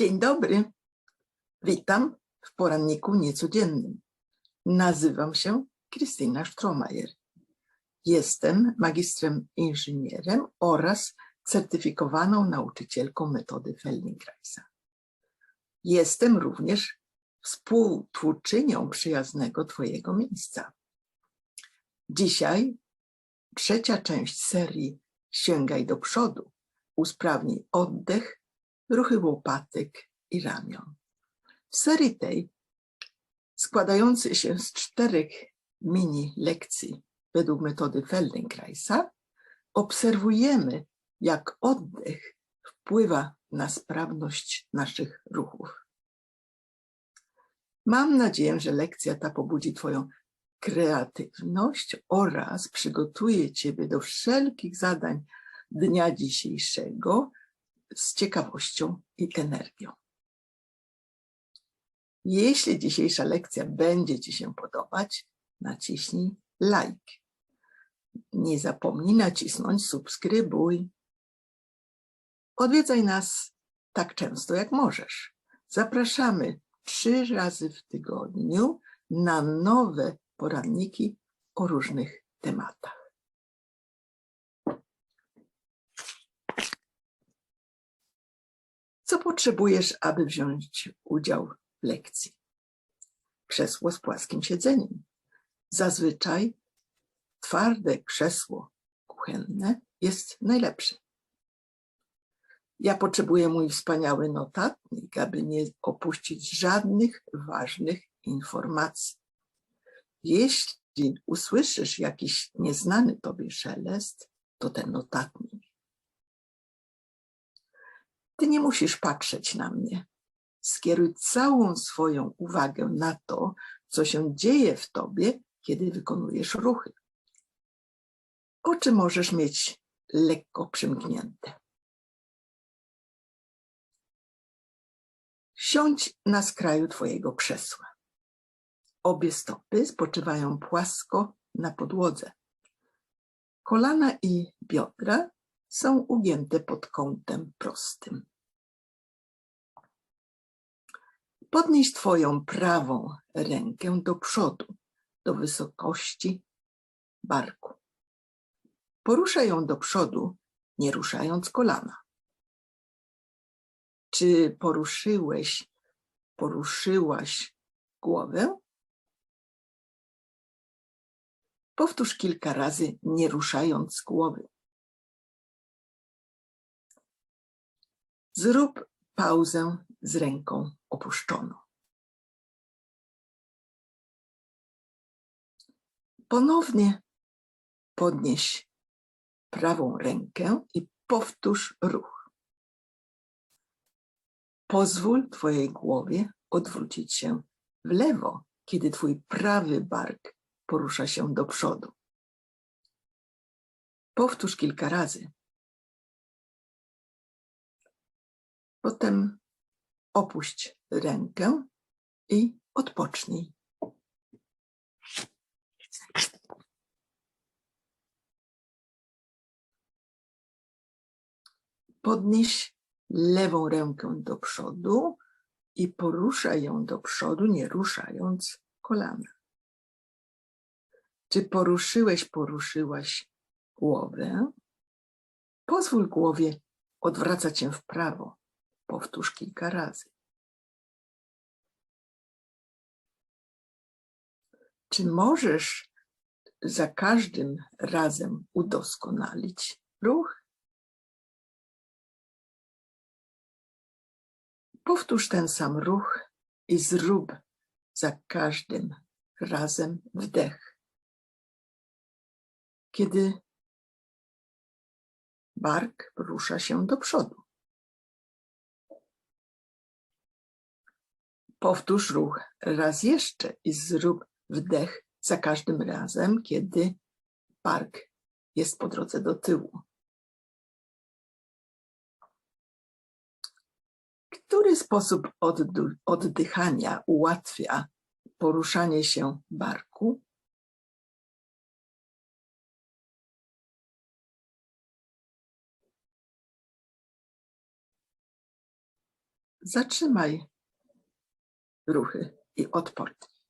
Dzień dobry. Witam w poranniku niecodziennym. Nazywam się Krystyna Stromajer. Jestem magistrem inżynierem oraz certyfikowaną nauczycielką metody Feldenkraisa. Jestem również współtwórczynią przyjaznego Twojego miejsca. Dzisiaj trzecia część serii Sięgaj do przodu. Usprawnij oddech, ruchy łopatek i ramion. W serii tej, składającej się z czterech mini lekcji według metody Feldenkraisa, obserwujemy, jak oddech wpływa na sprawność naszych ruchów. Mam nadzieję, że lekcja ta pobudzi Twoją kreatywność oraz przygotuje Ciebie do wszelkich zadań dnia dzisiejszego z ciekawością i energią. Jeśli dzisiejsza lekcja będzie Ci się podobać, naciśnij like. Nie zapomnij nacisnąć subskrybuj. Odwiedzaj nas tak często jak możesz. Zapraszamy trzy razy w tygodniu na nowe poranniki o różnych tematach. Co potrzebujesz, aby wziąć udział w lekcji? Krzesło z płaskim siedzeniem. Zazwyczaj twarde krzesło kuchenne jest najlepsze. Ja potrzebuję mój wspaniały notatnik, aby nie opuścić żadnych ważnych informacji. Jeśli usłyszysz jakiś nieznany tobie szelest, to ten notatnik. Ty nie musisz patrzeć na mnie. Skieruj całą swoją uwagę na to, co się dzieje w tobie, kiedy wykonujesz ruchy. Oczy możesz mieć lekko przymknięte. Siądź na skraju twojego krzesła. Obie stopy spoczywają płasko na podłodze. Kolana i biodra są ugięte pod kątem prostym. Podnieś Twoją prawą rękę do przodu, do wysokości barku. Poruszaj ją do przodu, nie ruszając kolana. Czy poruszyłeś, poruszyłaś głowę? Powtórz kilka razy, nie ruszając głowy. Zrób pauzę z ręką opuszczoną. Ponownie podnieś prawą rękę i powtórz ruch. Pozwól Twojej głowie odwrócić się w lewo, kiedy Twój prawy bark porusza się do przodu. Powtórz kilka razy. Potem opuść rękę i odpocznij. Podnieś lewą rękę do przodu i poruszaj ją do przodu, nie ruszając kolana. Czy poruszyłeś, poruszyłaś głowę? Pozwól głowie odwracać się w prawo. Powtórz kilka razy. Czy możesz za każdym razem udoskonalić ruch? Powtórz ten sam ruch i zrób za każdym razem wdech. Kiedy bark rusza się do przodu. Powtórz ruch raz jeszcze i zrób wdech za każdym razem, kiedy bark jest po drodze do tyłu. Który sposób oddychania ułatwia poruszanie się barku? Zatrzymaj ruchy i odpocznij.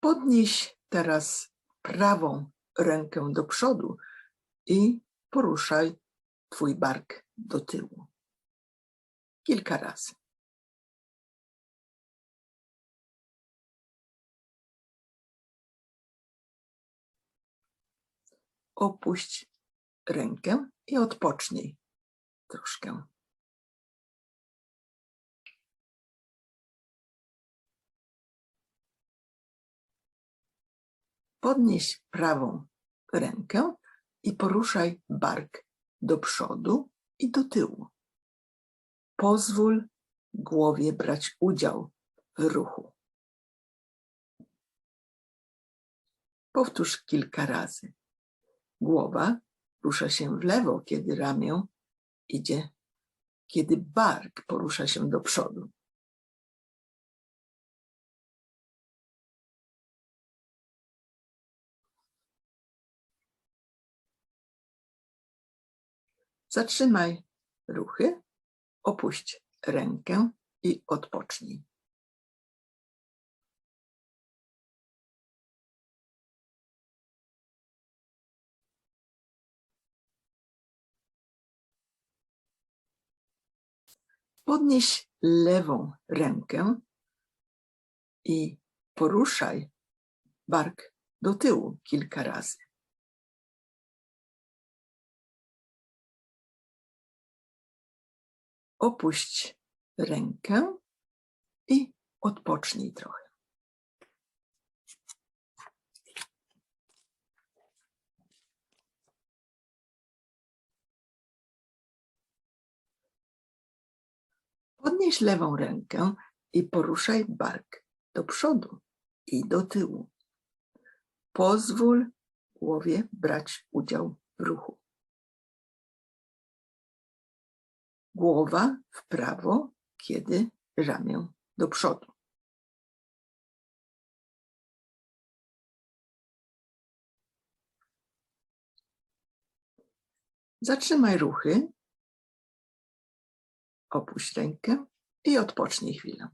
Podnieś teraz prawą rękę do przodu i poruszaj twój bark do tyłu. Kilka razy. Opuść rękę i odpocznij troszkę. Podnieś prawą rękę i poruszaj bark do przodu i do tyłu. Pozwól głowie brać udział w ruchu. Powtórz kilka razy. Głowa rusza się w lewo, kiedy ramię idzie, kiedy bark porusza się do przodu. Zatrzymaj ruchy, opuść rękę i odpocznij. Podnieś lewą rękę i poruszaj bark do tyłu kilka razy. Opuść rękę i odpocznij trochę. Podnieś lewą rękę i poruszaj bark do przodu i do tyłu. Pozwól głowie brać udział w ruchu. Głowa w prawo, kiedy ramię do przodu. Zatrzymaj ruchy, opuść rękę i odpocznij chwilę.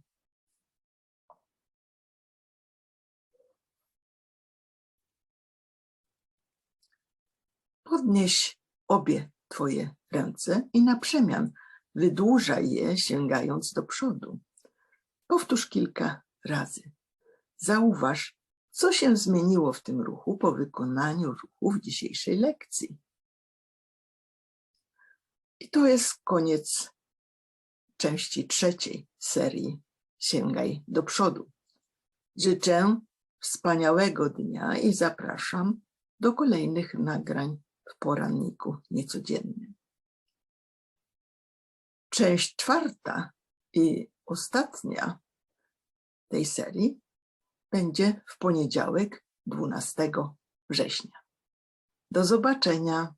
Podnieś obie twoje ręce i na przemian wydłużaj je sięgając do przodu. Powtórz kilka razy. Zauważ, co się zmieniło w tym ruchu po wykonaniu ruchu w dzisiejszej lekcji. I to jest koniec części trzeciej serii Sięgaj do przodu. Życzę wspaniałego dnia i zapraszam do kolejnych nagrań w poranniku niecodziennym. Część czwarta i ostatnia tej serii będzie w poniedziałek 12 września. Do zobaczenia.